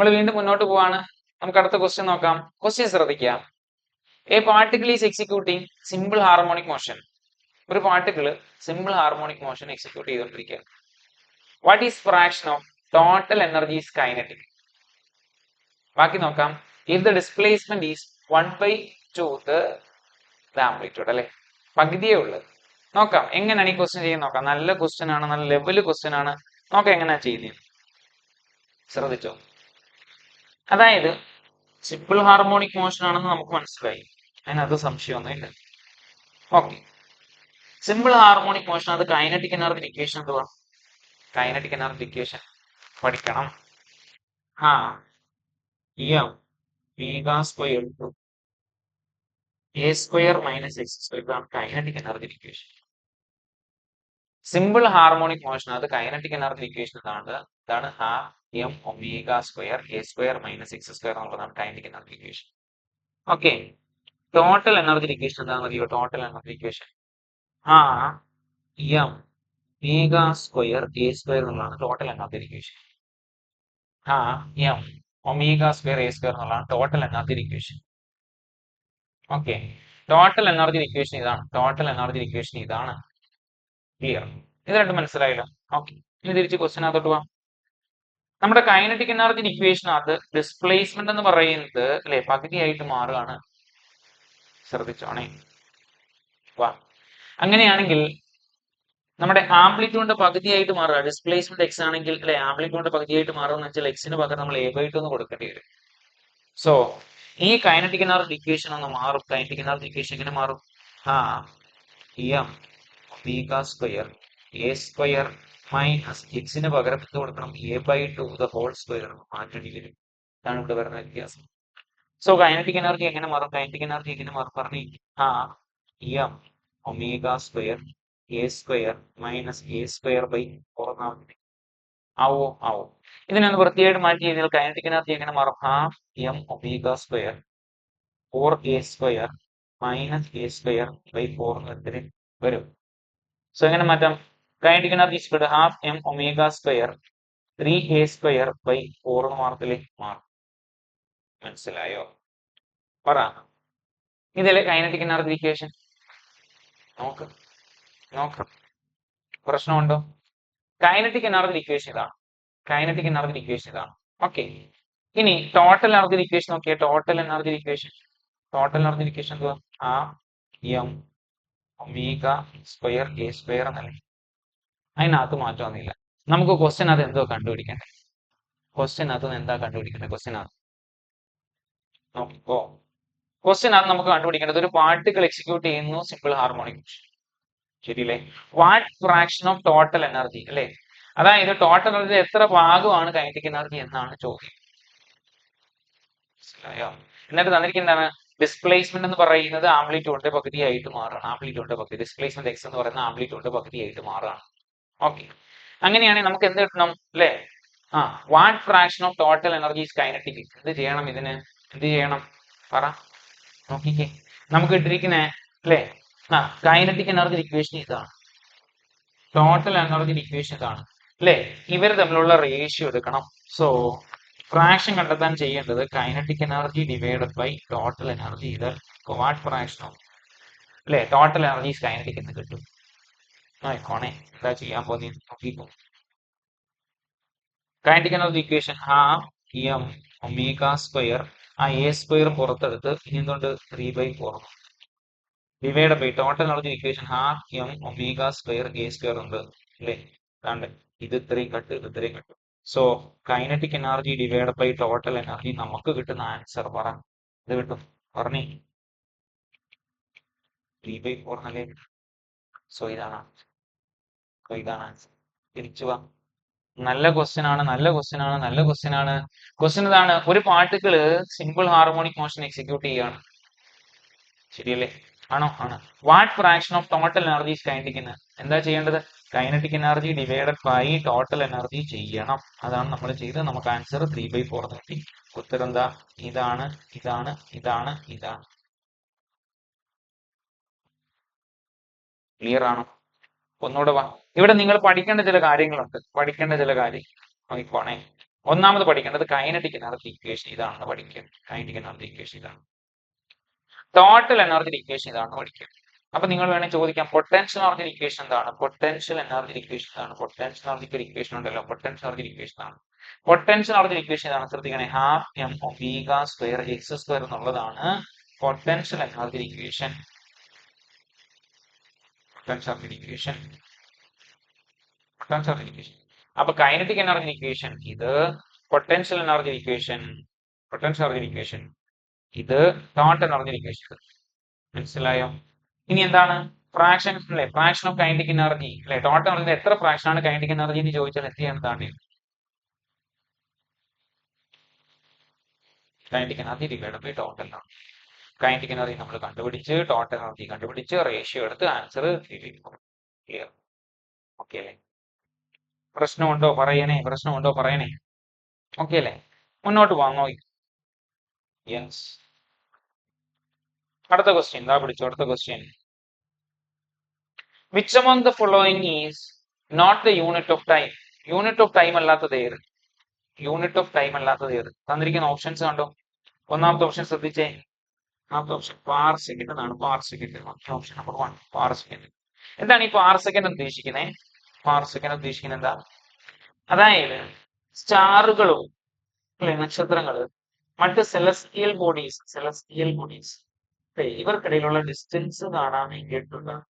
നമ്മൾ വീണ്ടും മുന്നോട്ട് പോവാണ്. നമുക്ക് അടുത്ത ക്വസ്റ്റ്യൻ നോക്കാം. ക്വസ്റ്റ്യൻ ശ്രദ്ധിക്കുക. A particle is executing simple harmonic motion ഒരു particle simple harmonic motion execute ചെയ്തുകൊണ്ടിരിക്കുക. What is fraction of total energy is kinetic ബാക്കി നോക്കാം. If the displacement is one by two the amplitude അല്ലെ? പകുതിയേ ഉള്ളൂ. നോക്കാം. എങ്ങനെയാണ് ഈ ക്വസ്റ്റ്യൻ ചെയ്യാൻ നോക്കാം. നല്ല ക്വസ്റ്റ്യൻ ആണ് നല്ല ലെവൽ ക്വസ്റ്റ്യൻ ആണ്. നോക്കാം എങ്ങനെയാ ചെയ്യുന്നത്. ശ്രദ്ധിച്ചോ? അതായത് സിമ്പിൾ ഹാർമോണിക് മോഷൻ ആണെന്ന് നമുക്ക് മനസ്സിലായി. അതിനകത്ത് സംശയമൊന്നുമില്ല. ഓക്കെ സിമ്പിൾ ഹാർമോണിക് മോഷൻ അത് കൈനറ്റിക് എനർജി ഇക്വേഷൻ എന്തുവാ? കൈനറ്റിക് എനർജി ഇക്വേഷൻ പഠിക്കണം. ആ. ടു സ്ക്വയർ മൈനസ് ഇതാണ് ഇക്വേഷൻ സിമ്പിൾ ഹാർമോണിക് മോഷൻ അത് കൈനറ്റിക് എനർജി ഇക്വേഷൻ ഇതാണ്. ഇതാണ് M omega square A square minus X square എന്നുള്ളതാണ് kinetic energy equation okay total energy equation എന്താണെന്ന് അറിയോ ടോട്ടൽ എനർജി ഇക്വേഷൻ ആ M omega square A square എന്നുള്ളതാണ് total energy equation ആ M omega square A square എന്നുള്ളതാണ് total energy equation okay total energy equation ഇതാണ്. Total energy equation ഇതാണ്. Clear ഇത് രണ്ടും മനസ്സിലായല്ലോ. ഓക്കെ ഇനി തിരിച്ച് ക്വസ്റ്റിനകത്തോട്ട് പോവാം. നമ്മുടെ കൈനറ്റിക് എനർജി ഇക്വേഷനകത്ത് ഡിസ്പ്ലേസ്മെന്റ് എന്ന് പറയുന്നത് അല്ലെ? പകുതിയായിട്ട് മാറുകയാണ്. ശ്രദ്ധിച്ചോണേ. വാ. അങ്ങനെയാണെങ്കിൽ നമ്മുടെ ആംപ്ലിറ്റ്യൂഡിന്റെ പകുതിയായിട്ട് മാറുക. ഡിസ്പ്ലേസ്മെന്റ് എക്സ് ആണെങ്കിൽ അല്ലെ ആംപ്ലിറ്റ്യൂഡിന്റെ പകുതിയായിട്ട് മാറുകയെന്ന് വെച്ചാൽ എക്സിന് പകരം നമ്മൾ എ ബൈ ടു എന്ന് കൊടുക്കേണ്ടി വരും. സോ ഈ കൈനറ്റിക് എനർജി ഇക്വേഷൻ ഒന്ന് മാറും. കൈനറ്റിക് എനർജി ഇക്വേഷൻ എങ്ങനെ മാറും? ആ M omega square A square minus എക്സിന് പകരം എന്ത് കൊടുക്കണം. A by two the whole square മാറ്റേണ്ടി വരും. ഇതാണ് ഇവിടെ വരുന്ന വ്യത്യാസം. സോ കൈനറ്റിക് എനർജി എങ്ങനെ മാറും? കൈനറ്റിക് എനർജി എങ്ങനെ മാറും? പറഞ്ഞു ആ M omega square A square minus A square by four ആവോ ആവോ ഇതിനൊന്ന് വൃത്തിയായിട്ട് മാറ്റി കഴിഞ്ഞാൽ കൈനറ്റിക് എനർജി എങ്ങനെ മാറും? Half M omega square four A square minus A square by four എന്നതിന് വരും. സോ എങ്ങനെ മാറ്റാം? Kinetic energy square half M omega square three A square by four മാർക്കിലേക്ക് മാറും. മനസ്സിലായോ? പറ. ഇതിലെ കൈനറ്റിക് എനർജി ഇക്വേഷൻ നോക്ക്. നോക്ക്. പ്രശ്നമുണ്ടോ? കൈനറ്റിക് എനർജി ഇക്വേഷൻ ഇതാണ്. കൈനറ്റിക് എനർജി ഇക്വേഷൻ ഇതാണ്. ഓക്കെ ഇനി ടോട്ടൽ എനർജി ഇക്വേഷൻ നോക്കിയാൽ total energy equation total energy equation എന്തുവാ? ആ M omega square A square എന്നല്ലേ. അതിനകത്ത് മാറ്റമൊന്നുമില്ല. നമുക്ക് ക്വസ്റ്റ്യൻ അത് എന്തോ കണ്ടുപിടിക്കണ്ടേ? ക്വസ്റ്റ്യൻ അത് എന്താ കണ്ടുപിടിക്കേണ്ടത് ക്വസ്റ്റ്യൻ അത്. ക്വസ്റ്റ്യൻ അത് നമുക്ക് കണ്ടുപിടിക്കേണ്ടത് ഒരു പാർട്ടിക്കിൾ എക്സിക്യൂട്ട് ചെയ്യുന്നു സിമ്പിൾ ഹാർമോണിക് ശരിയല്ലേ? What fraction of total energy അല്ലേ? അതായത് ടോട്ടൽ എനർജി എത്ര ഭാഗമാണ് കൈനറ്റിക് എനർജി എന്നാണ് ചോദ്യം. മനസ്സിലായോ? എന്നിട്ട് തന്നിരിക്കുന്നതാണ് ഡിസ്പ്ലേസ്മെന്റ് എന്ന് പറയുന്നത് ആംപ്ലിറ്റ്യൂഡിന്റെ പകുതിയായിട്ട് മാറുകയാണ്. ആംപ്ലിറ്റ്യൂഡിന്റെ പകുതി ഡിസ്പ്ലേസ്മെന്റ് എക്സ് എന്ന് പറയുന്നത് ആംപ്ലിറ്റ്യൂഡിന്റെ പകുതിയായിട്ട് മാറുകയാണ്. ഓക്കെ അങ്ങനെയാണെങ്കിൽ നമുക്ക് എന്ത് കിട്ടണം? അല്ലേ? ആ what fraction of total energy kinetic എന്ത് ചെയ്യണം ഇതിന്? എന്ത് ചെയ്യണം? പറ. നോക്കിക്കേ. നമുക്ക് ഇട്ടിരിക്കുന്ന അല്ലേ? ആ കൈനറ്റിക് എനർജി ഇക്വേഷൻ ഇതാണ്. ടോട്ടൽ എനർജി ഇക്വേഷൻ ഇതാണ്. അല്ലേ? ഇവർ തമ്മിലുള്ള റേഷ്യോ എടുക്കണം. സോ ഫ്രാക്ഷൻ കണ്ടെത്താൻ ചെയ്യേണ്ടത് kinetic energy divided by total energy ഇത് വാട്ട് ഫ്രാക്ഷൻ ഓഫ് അല്ലേ? ടോട്ടൽ എനർജി കൈനറ്റിക് എന്ന് കിട്ടും. ആയിക്കോണേ എന്താ ചെയ്യാൻ പോകുന്ന? നോക്കിക്കോ. Kinetic energy equation half M omega square ആ എ സ്ക്വയർ പുറത്തെടുത്ത് ഇനി എന്തുകൊണ്ട് three by four divide by total energy equation half M omega square A square ഉണ്ട്. അല്ലേ? കണ്ട് ഇത് ഇത്രയും കട്ട് ഇത് ഇത്രയും cut. So kinetic energy divide by total energy നമുക്ക് കിട്ടുന്ന ആൻസർ പറ. ഇത് കിട്ടും. പറഞ്ഞേ. ത്രീ ബൈ ഫോർ എന്നല്ലേ? സോ ഇതാണ്. സോ ഇതാണ് ആൻസർ തിരിച്ചു വാ നല്ല ക്വസ്റ്റ്യൻ ആണ് നല്ല ക്വസ്റ്റ്യൻ ആണ് നല്ല ക്വസ്റ്റ്യൻ ആണ്. ക്വസ്റ്റ്യൻ ഇതാണ് ഒരു particle simple harmonic motion execute ചെയ്യാണ്. ശരിയല്ലേ? ആണോ? ആണ്. What fraction of total energy kinetic എന്താ ചെയ്യേണ്ടത്? Kinetic energy divided by total energy ചെയ്യണം. അതാണ് നമ്മൾ ചെയ്ത് നമുക്ക് ആൻസർ ത്രീ ബൈ ഫോർ കിട്ടി ഉത്തരം എന്താ? ഇതാണ് ഇതാണ് ഇതാണ് ഇതാണ്. ക്ലിയർ ആണോ? ഒന്നുകൂടെ വാ. ഇവിടെ നിങ്ങൾ പഠിക്കേണ്ട ചില കാര്യങ്ങളുണ്ട്. പഠിക്കേണ്ട ചില കാര്യങ്ങൾ. നോക്കിക്കോണേ ഒന്നാമത് പഠിക്കേണ്ടത് കൈനറ്റിക് എനർജി ഇക്വേഷൻ ഇതാണ് പഠിക്കുക. കൈനറ്റിക് എനർജി ഇക്വേഷൻ ഇതാണ്. ടോട്ടൽ എനർജി ഇക്വേഷൻ ഇതാണ് പഠിക്കുക. അപ്പൊ നിങ്ങൾ വേണമെങ്കിൽ ചോദിക്കാം പൊട്ടൻഷ്യൽ എനർജി ഇക്വേഷൻ എന്താണ്? പൊട്ടൻഷ്യൽ എനർജി ഇക്വേഷൻ ഇതാണ്. പൊട്ടൻഷ്യൽ എനർജി ഇക്വേഷൻ ഉണ്ടല്ലോ. പൊട്ടൻഷ്യൽ എനർജി ഇക്വേഷൻ ആണ് പൊട്ടൻഷ്യൽ എനർജി ഇക്വേഷൻ ഇതാണ്. ശ്രദ്ധിക്കണേ. Half M omega square X square എന്നുള്ളതാണ് potential energy equation potential energy equation potential energy equation അപ്പൊ കൈനറ്റിക് എനർജി ഇക്വേഷൻ ഇത് potential energy equation potential energy equation ഇത് total energy equation മനസ്സിലായോ? ഇനി എന്താണ്? ഫ്രാക്ഷൻ അല്ലെ? ഫ്രാക്ഷൻ ഓഫ് കൈനറ്റിക് എനർജി അല്ലെ? Total energy എത്ര ഫ്രാക്ഷൻ ആണ് കൈനറ്റിക് എനർജി എന്ന് ചോദിച്ചാൽ എന്ത് ചെയ്യേണ്ടതാണ് kinetic energy divide by total energy kinetic energy നമ്മൾ കണ്ടുപിടിച്ച് ടോട്ടൽ എനർജി കണ്ടുപിടിച്ച് റേഷ്യോ എടുത്ത് ആൻസർ ക്ലിയർ ഓക്കെ അല്ലേ? പ്രശ്നമുണ്ടോ പറയണേ പ്രശ്നമുണ്ടോ പറയണേ. ഓക്കെ അല്ലേ? മുന്നോട്ട് വാങ്ങോ യെസ് അടുത്ത ക്വസ്റ്റ്യൻ ഇതാ പിടിച്ചു അടുത്ത question which among the following is not the unit of time unit of time അല്ലാത്തത് ഏത്? യൂണിറ്റ് ഓഫ് ടൈം അല്ലാത്തത് ഏത്? തന്നിരിക്കുന്ന ഓപ്ഷൻസ് കണ്ടോ? ഒന്നാമത്തെ ഓപ്ഷൻ ശ്രദ്ധിച്ചേ? ഒന്നാമത്തെ ഓപ്ഷൻ പാർ സെക്കൻഡ് എന്നാണ് parsec option number one parsec എന്താണ് ഈ പാർ സെക്കൻഡ് ഉദ്ദേശിക്കുന്നത് പാർ സെക്കൻഡ് ഉദ്ദേശിക്കുന്നത് എന്താ? അതായത് സ്റ്റാറുകളും അല്ലെ നക്ഷത്രങ്ങൾ മറ്റ് സെലസ്റ്റിയൽ ബോഡീസ് സെലസ്റ്റിയൽ ബോഡീസ് ഇവർക്കിടയിലുള്ള ഡിസ്റ്റൻസ് കാണാൻ വേണ്ടിയിട്ടുള്ള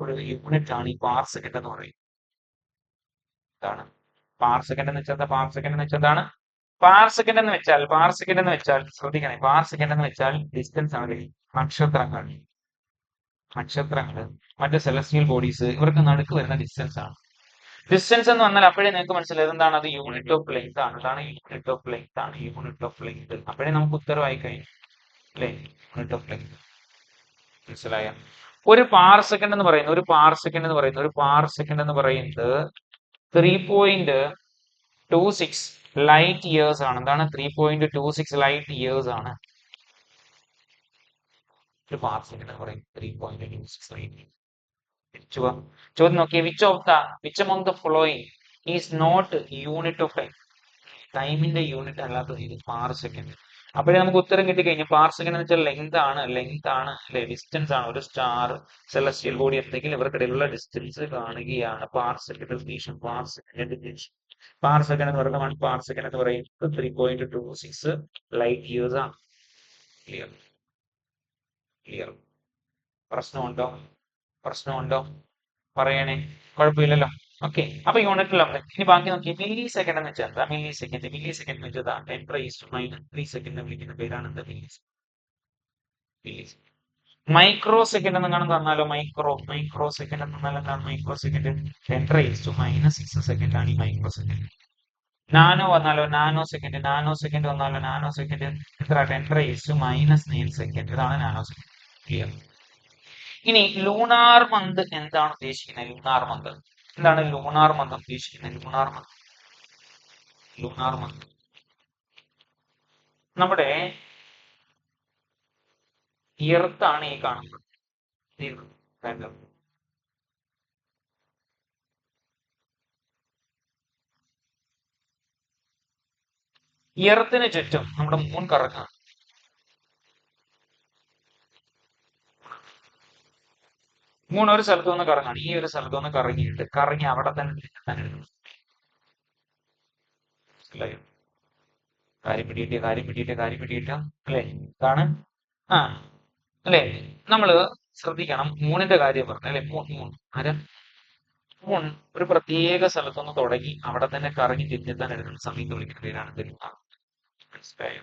ഒരു യൂണിറ്റ് ആണ് ഈ പാർസെക്കൻഡ് എന്ന് പറയുന്നത്. ഇതാണ്. പാർ എന്ന് വെച്ചാൽ പാർസെക്കൻഡ് എന്ന് വെച്ചാൽ എന്താണ്? പാർസെക്കൻഡ് എന്ന് വെച്ചാൽ പാർസെക്കൻഡ് എന്ന് വെച്ചാൽ ശ്രദ്ധിക്കണേ പാർസെക്കൻഡ് എന്ന് വെച്ചാൽ ഡിസ്റ്റൻസ് ആണ് നക്ഷത്രങ്ങൾ. നക്ഷത്രങ്ങൾ മറ്റ് സെലസ്റ്റിയൽ ബോഡീസ് ഇവർക്ക് നടുക്ക് വരുന്ന ഡിസ്റ്റൻസ് ആണ്. ഡിസ്റ്റൻസ് എന്ന് വന്നാൽ അപ്പോഴേ നിങ്ങൾക്ക് മനസ്സിലായത് എന്താണ്? അത് യൂണിറ്റ് ഓഫ് ലെങ്ത് ആണ്. അതാണ് യൂണിറ്റ് ഓഫ് ലെങ്ത് ആണ്. യൂണിറ്റ് ഓഫ് ലെങ്ത് അപ്പോഴേ നമുക്ക് ഉത്തരവായി കഴിഞ്ഞു. അല്ലേ? യൂണിറ്റ് ഓഫ് ലെങ്ത് മനസ്സിലായ? ഒരു പാർ സെക്കൻഡ് എന്ന് പറയുന്നത് ഒരു പാർ സെക്കൻഡ് എന്ന് പറയുന്നത് ഒരു പാർ സെക്കൻഡ് എന്ന് പറയുന്നത് three point two six light years ആണ്. എന്താണ്? Three point two six light years ആണ്. ഒരു പാർ സെക്കൻഡ് എന്ന് പറയുന്നത് three point two six light ചോദ്യം നോക്കിയ which of the which among the following is not unit of time ടൈമിന്റെ യൂണിറ്റ് അല്ലാത്തത് ഇത് പാർ സെക്കൻഡ് അപ്പോഴേ നമുക്ക് ഉത്തരം കിട്ടിക്കഴിഞ്ഞു. പാർ സെക്കൻഡ് എന്ന് വെച്ചാൽ ലെങ്ത് ആണ്. ലെങ്ത് ആണ് അല്ലെ? ഡിസ്റ്റൻസ് ആണ്. ഒരു സ്റ്റാർ സെലസ്റ്റിയൽ ബോഡി എന്തെങ്കിലും ഇവർക്കിടയിലുള്ള ഡിസ്റ്റൻസ് കാണുകയാണ്. Par second division par second division par second എന്ന് പറയുന്നത് പാർ സെക്കൻഡ് എന്ന് പറയുന്നത് three point two six light years ആണ്. ക്ലിയർ ക്ലിയർ പ്രശ്നമുണ്ടോ? പ്രശ്നമുണ്ടോ? പറയണേ. കുഴപ്പമില്ലല്ലോ. ഓക്കെ അപ്പൊ യൂണിറ്റിലുണ്ട് ഇനി ബാക്കി നോക്കി മില്ലി സെക്കൻഡ് എന്ന് വെച്ചാൽ എന്താ? മില്ലി സെക്കൻഡ് മില്ലി സെക്കൻഡ് എന്ന് വെച്ചാൽ ten raise minus three second വിളിക്കുന്ന പേരാണ് എന്താ? മില്ലി മൈക്രോ സെക്കൻഡ് എന്ന് കാണുന്ന തന്നാലോ? മൈക്രോ മൈക്രോ സെക്കൻഡ് എന്ന് പറഞ്ഞാൽ എന്താണ്? Microsecond ten raise to minus six second ആണ് ഈ മൈക്രോ സെക്കൻഡ് നാനോ വന്നാലോ? നാനോ സെക്കൻഡ് നാനോ സെക്കൻഡ് വന്നാലോ? നാനോ സെക്കൻഡ് എത്ര ten to minus nine second ഇതാണ് നാനോ സെക്കൻഡ് ക്ലിയർ ഇനി ലൂണാർ മന്ത് എന്താണ് ഉദ്ദേശിക്കുന്നത്? ലൂണാർ മന്ത് എന്താണ് ലൂണാർ മന്ത് ഉദ്ദേശിക്കുന്നത്? ലൂണാർ മന്ത് ലൂണാർ മന്ത് നമ്മുടെ ഇയർത്താണ് ഈ കാണുന്നത്? എർത്തിന് ചുറ്റും നമ്മുടെ മൂൺ കറങ്ങുക മൂൺ ഒരു സ്ഥലത്ത് നിന്ന് കറങ്ങാണ്. ഈ ഒരു സ്ഥലത്ത് നിന്ന് കറങ്ങിയിട്ട് കറങ്ങി അവിടെ തന്നെ തന്നെ കാര്യം പിടിയിട്ട് കാര്യം പിടിയിട്ട് കാര്യം പിടിയിട്ട് അല്ലേ? ഇതാണ്. ആ അല്ലേ? നമ്മൾ ശ്രദ്ധിക്കണം. മൂണിന്റെ കാര്യം പറഞ്ഞു അല്ലെ? മൂൺ മൂൺ ആരാ? മൂൺ ഒരു പ്രത്യേക സ്ഥലത്തുനിന്ന് തുടങ്ങി അവിടെ തന്നെ കറങ്ങി തിരിഞ്ഞെത്താൻ എടുക്കുന്ന സമയത്ത് വിളിക്കുന്ന പേരാണ് മനസ്സിലായോ?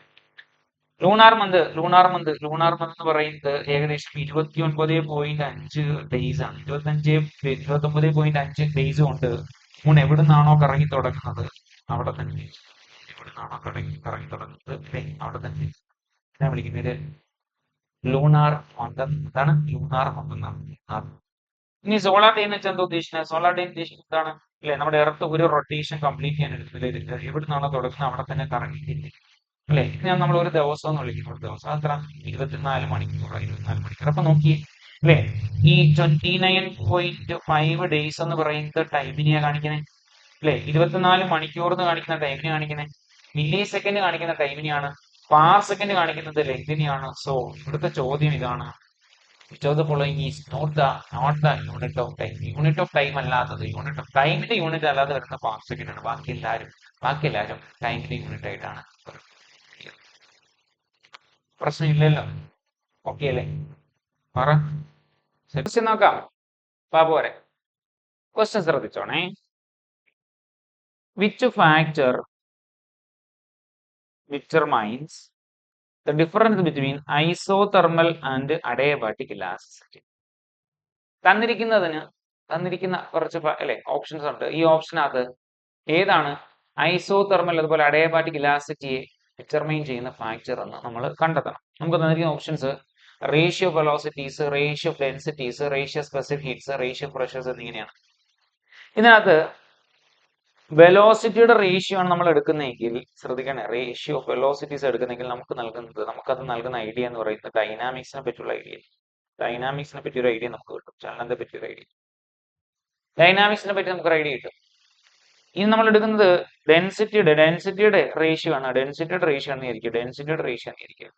Lunar month lunar month lunar month എന്ന് പറയുന്നത് ഏകദേശം ഇരുപത്തി ഒൻപത് പോയിന്റ് അഞ്ച് ഡേയ്സ് ആണ്. ഇരുപത്തി അഞ്ച് ഇരുപത്തി ഒമ്പത് പോയിന്റ് അഞ്ച് ഡേയ്സ് കൊണ്ട് മൂൺ എവിടെ നിന്നാണോ കറങ്ങി തുടങ്ങുന്നത്? അവിടെ തന്നെ. എവിടെ നിന്നാണോ കറങ്ങി കറങ്ങി തുടങ്ങുന്നത്? അവിടെ തന്നെ. ഞാൻ വിളിക്കുന്നത്. ലൂണാർ മന്ത് എന്താണ്? ലൂണാർ മന്ത് എന്നാണ് ഇനി സോളാർ ഡേ എന്ന് വെച്ചാൽ എന്താ ഉദ്ദേശിക്കുന്നത് സോളാർ ഡേ ഉദ്ദേശിക്കുന്നത് എന്താണ്? അല്ലെ നമ്മുടെ എർത്ത് ഒരു റൊട്ടേഷൻ കംപ്ലീറ്റ് ചെയ്യാൻ എടുക്കുന്നത് എവിടെ നിന്നാണോ തുടങ്ങുന്നത് അവിടെ തന്നെ കറങ്ങി തിരിഞ്ഞ് അല്ലെ? ഞാൻ നമ്മൾ ഒരു ദിവസം എന്ന് വിളിക്കുന്നു ഒരു ദിവസം അത്ര ഇരുപത്തിനാല് മണിക്കൂർ ഇരുപത്തിനാല് മണിക്കൂർ അപ്പൊ നോക്കി അല്ലെ? ഈ twenty nine point five days എന്ന് പറയുന്നത് ടൈമിനെയാ കാണിക്കുന്നത് അല്ലെ? ഇരുപത്തിനാല് മണിക്കൂർ എന്ന് കാണിക്കുന്ന ടൈമിനെ കാണിക്കുന്നത് മില്ലി സെക്കൻഡ് കാണിക്കുന്ന ടൈമിനെയാണ് പാർ സെക്കൻഡ് കാണിക്കുന്നത് ലെങ്തിനെയാണ് സോ ഇവിടുത്തെ ചോദ്യം ഇതാണ്. Is not the not the unit of time unit of time അല്ലാത്തത് യൂണിറ്റ് ഓഫ് ടൈമിന്റെ യൂണിറ്റ് അല്ലാതെ വരുന്ന പാർ സെക്കൻഡ് ആണ് ബാക്കി എല്ലാവരും ബാക്കി എല്ലാവരും ടൈമിന്റെ യൂണിറ്റ് ആയിട്ടാണ്. പ്രശ്നമില്ലല്ലോ. ഓക്കെ അല്ലേ പറ. ക്വസ്റ്റ്യൻ നോക്കാം. പാപോരെ question ശ്രദ്ധിച്ചോണേ. Which factor determines the difference between isothermal and adiabatic elasticity. തന്നിരിക്കുന്നതിന് തന്നിരിക്കുന്ന കുറച്ച് അല്ലെ ഓപ്ഷൻസ് ഉണ്ട്. ഈ ഓപ്ഷനകത്ത് ഏതാണ് ഐസോതെർമൽ അതുപോലെ അഡയബാറ്റിക് ഇലാസ്റ്റിറ്റിയെ ഡിറ്റർമൈൻ ചെയ്യുന്ന ഫാക്ടർ എന്ന് നമ്മൾ കണ്ടെത്തണം. നമുക്ക് തന്നിരിക്കുന്ന options ratio velocities ratio densities ratio specific heats ratio pressures എന്നിങ്ങനെയാണ്. ഇതിനകത്ത് വെലോസിറ്റിയുടെ റേഷ്യോ ആണ് നമ്മൾ എടുക്കുന്നതെങ്കിൽ ശ്രദ്ധിക്കണേ റേഷ്യോ ഓഫ് വെലോസിറ്റീസ് എടുക്കുന്നെങ്കിൽ നമുക്ക് നൽകുന്നത് നമുക്കത് നൽകുന്ന ഐഡിയ എന്ന് പറയുന്നത് ഡൈനാമിക്സിനെ പറ്റിയുള്ള ഐഡിയ ഡൈനാമിക്സിനെ പറ്റിയൊരു ഐഡിയ നമുക്ക് കിട്ടും ചലനത്തെ പറ്റിയൊരു ഐഡിയ ഡൈനാമിക്സിനെ പറ്റി നമുക്കൊരു ഐഡിയ കിട്ടും. ഇനി നമ്മൾ എടുക്കുന്നത് ഡെൻസിറ്റിയുടെ ഡെൻസിറ്റിയുടെ റേഷ്യോ ആണ്. ഡെൻസിറ്റിയുടെ റേഷ്യോ ആണ് ഡെൻസിറ്റിയുടെ റേഷ്യോ ആണ്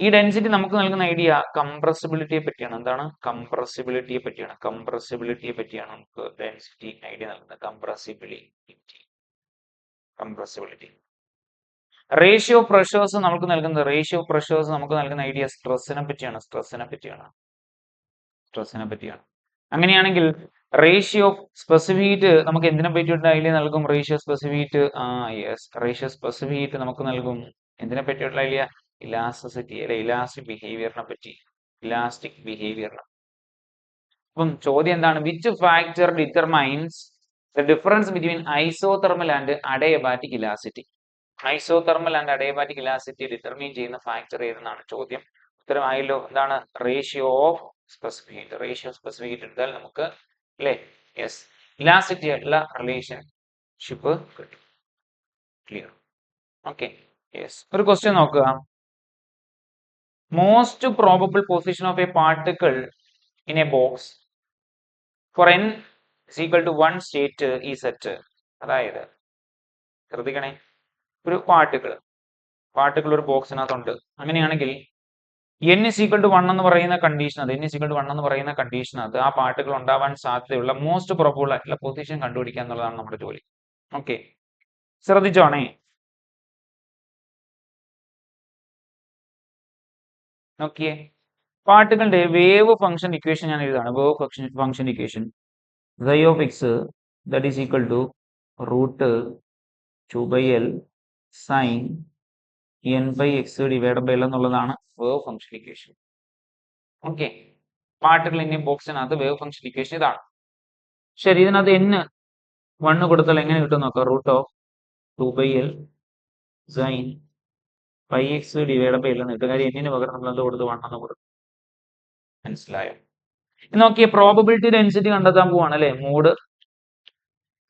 ഈ ഡെൻസിറ്റി നമുക്ക് നൽകുന്ന ഐഡിയ കംപ്രസിബിലിറ്റിയെ പറ്റിയാണ്. എന്താണ്? കംപ്രസിബിലിറ്റിയെ പറ്റിയാണ്. കംപ്രസിബിലിറ്റിയെ പറ്റിയാണ് നമുക്ക് ഡെൻസിറ്റി ഐഡിയ നൽകുന്നത്. കംപ്രസിബിലിറ്റി കംപ്രസിബിലിറ്റി റേഷ്യോ പ്രഷേഴ്സ് നമുക്ക് നൽകുന്നത് റേഷ്യോ പ്രഷേഴ്സ് നമുക്ക് നൽകുന്ന ഐഡിയ സ്ട്രെസ്സിനെ പറ്റിയാണ്. സ്ട്രെസ്സിനെ പറ്റിയാണ്. സ്ട്രെസ്സിനെ പറ്റിയാണ്. അങ്ങനെയാണെങ്കിൽ റേഷ്യോ ഓഫ് സ്പെസിഫിറ്റ് നമുക്ക് എന്തിനെ പറ്റിയിട്ട് അതിൽ നൽകും? റേഷ്യോ സ്പെസിഫിറ്റ് ആ യെസ് റേഷ്യോ സ്പെസിഫിറ്റ് നമുക്ക് നൽകും. എന്തിനെ പറ്റിയിട്ടുള്ള ഐലിയ ഇലാസ്റ്റിസിറ്റി അല്ലെ? ഇലാസ്റ്റിക് ബിഹേവിയറിനെ പറ്റി. ഇലാസ്റ്റിക് ബിഹേവിയറിനെ അപ്പം ചോദ്യം എന്താണ്? Which factor determines the difference between isothermal and adiabatic elasticity isothermal and adiabatic elasticity determine ചെയ്യുന്ന ഫാക്ടർ ഏതെന്നാണ് ചോദ്യം. ഉത്തരമായല്ലോ. എന്താണ്? Ratio of specific heat ratio specific heat എടുത്താൽ നമുക്ക് അല്ലേ? യെസ് ഇലാസിറ്റി ആയിട്ടുള്ള റിലേഷൻഷിപ്പ് കിട്ടും. ക്ലിയർ ഓക്കെ യെസ് ഒരു ക്വസ്റ്റ്യൻ നോക്കുക. Most probable position of a particle in a box for n is equal to one state ഈ സെറ്റ് അതായത് ശ്രദ്ധിക്കണേ. ഒരു പാർട്ടിക്കിൾ പാർട്ടിക്കിൾ ഒരു ബോക്സിനകത്തുണ്ട് അങ്ങനെയാണെങ്കിൽ എൻ ഇസ് ടു വൺ എന്ന് പറയുന്ന കണ്ടീഷൻ അത് എൻ ഇസ് ടു വൺ എന്ന് പറയുന്ന കണ്ടീഷൻ അത് ആ പാർട്ടിക്കിൾ ഉണ്ടാവാൻ സാധ്യതയുള്ള മോസ്റ്റ് പ്രോബബിൾ ആയിട്ടുള്ള പൊസിഷൻ കണ്ടുപിടിക്കുക എന്നുള്ളതാണ് നമ്മുടെ ജോലി. ഓക്കെ ശ്രദ്ധിച്ചോണേ. നോക്കിയേ. പാർട്ടിക്കിളിന്റെ വേവ് ഫംഗ്ഷൻ ഇക്വേഷൻ ഞാൻ എഴുതാണ് wave function function equation y of x that is equal to root 2 by n by x divide by l എന്നുള്ളതാണ് wave function equation okay particle in ബോക്സിനകത്ത് വേവ് ഫംഗ്ഷൻ ഇക്വേഷൻ ഇതാണ്. ശരി ഇതിനകത്ത് എന്ന് one കൊടുത്താൽ എങ്ങനെ കിട്ടും നോക്കാം? Root of two by L sine pi x divide by L എന്ന് കിട്ടും. കാര്യം എന്നിന് പകരം നമ്മൾ എന്ത് കൊടുത്ത്? വണ്ണെന്ന് കൊടുക്കും മനസ്സിലായോ? നോക്കിയ പ്രോബബിലിറ്റി ഡെൻസിറ്റി കണ്ടെത്താൻ പോവാണ് അല്ലെ? മൂഡ്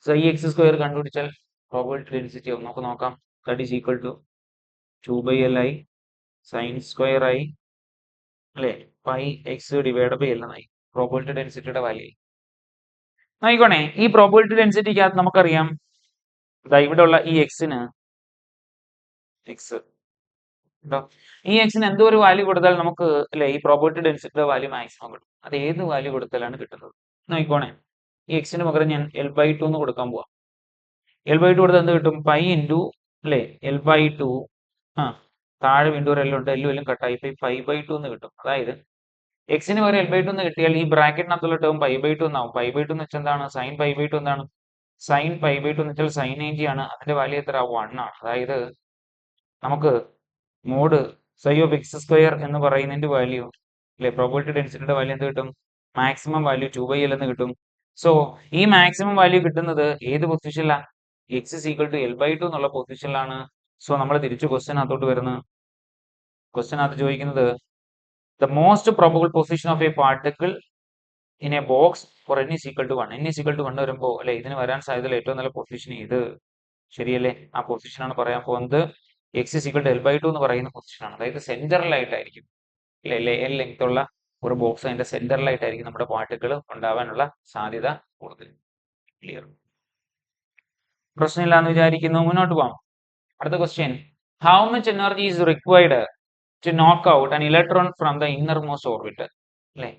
സൈ എക്സ് സ്ക്വയർ കണ്ടുപിടിച്ചാൽ പ്രോബബിലിറ്റി ഡെൻസിറ്റി നമുക്ക് നോക്കാം. That is equal to two by L ആയി സൈൻ സ്ക്വയർ ആയി അല്ലെ pi x divide by L എന്നായി പ്രോബിലിറ്റി ഡെൻസിറ്റിയുടെ വാല്യൂ ആയിക്കോണേ ഈ പ്രോബിലിറ്റി ഡെൻസിറ്റിക്കകത്ത് നമുക്കറിയാം. ഇതാ ഇവിടെ ഉള്ള ഈ എക്സിന് എക്സ് ഈ എക്സിന് എന്തോ ഒരു വാല്യൂ കൊടുത്താൽ നമുക്ക് അല്ലെ ഈ പ്രോബിലിറ്റി ഡെൻസിറ്റിയുടെ വാല്യൂ മാക്സിമം കിട്ടും. അത് ഏത് വാല്യൂ കൊടുത്താലാണ് കിട്ടുന്നത്? നോക്കിക്കോണേ ഈ എക്സിന് പകരം ഞാൻ എൽ ബൈ ടു എന്ന് കൊടുക്കാൻ പോവാം. എൽ ബൈ ടു കൊടുത്താൽ എന്ത് കിട്ടും? പൈ ഇന്റു അല്ലെ എൽ ബൈ ടു ആ താഴെ വീണ്ടും ഒരു എല്ലുണ്ട് എല്ലും എല്ലാം കട്ടായി ഇപ്പൊ ഫൈവ് ബൈ ടു എന്ന് കിട്ടും. അതായത് എക്സിന് പകരം എൽ ബൈ ടു എന്ന് കിട്ടിയാൽ ഈ ബ്രാക്കറ്റിനകത്തുള്ള ടേം പൈ ബൈ ടു എന്നാവും. പൈ ബൈ ടു എന്ന് വെച്ചാൽ എന്താണ്? സൈൻ പൈ ബൈ ടു എന്താണ്? സൈൻ പൈ ബൈ ടു എന്ന് വെച്ചാൽ സൈൻ നയന്റി ആണ്. അതിന്റെ വാല്യൂ എത്ര? വൺ ആണ്. അതായത് നമുക്ക് mod psi of x square എന്ന് പറയുന്നതിന്റെ വാല്യൂ അല്ലെ പ്രോബിലിറ്റി ഡെൻസിറ്റിയുടെ വാല്യൂ എന്ത് കിട്ടും? Maximum value two by L എന്ന് കിട്ടും. സോ ഈ മാക്സിമം വാല്യൂ കിട്ടുന്നത് ഏത് പൊസിഷനിലാണ് x equal to L by two എന്നുള്ള പൊസിഷനിലാണ് സോ നമ്മൾ തിരിച്ചു വരുന്നത് ക്വസ്റ്റ്യൻ അകത്ത് ചോദിക്കുന്നത് the most probable position of a particle in a box for n is equal to one n is equal to one വരുമ്പോൾ അല്ലെ ഇതിന് വരാൻ സാധ്യതയുള്ള ഏറ്റവും നല്ല പൊസിഷൻ ഇത് ശരിയല്ലേ? ആ പൊസിഷനാണ് പറയാൻ പോകുന്നത്. X is equal to L by two എന്ന് പറയുന്ന പൊസിഷനാണ് അതായത് സെന്ററിലായിട്ടായിരിക്കും അല്ലെ എൽ ലെങ്ത് ഉള്ള ഒരു ബോക്സ് അതിന്റെ സെന്ററിലായിട്ടായിരിക്കും നമ്മുടെ പാർട്ടിക്കിൾ ഉണ്ടാവാനുള്ള സാധ്യത കൂടുതൽ. ക്ലിയർ പ്രശ്നമില്ല എന്ന് വിചാരിക്കുന്നു. മുന്നോട്ട് പോകാം അടുത്ത question how much energy is required to knock out an electron from the innermost orbit അല്ലെ?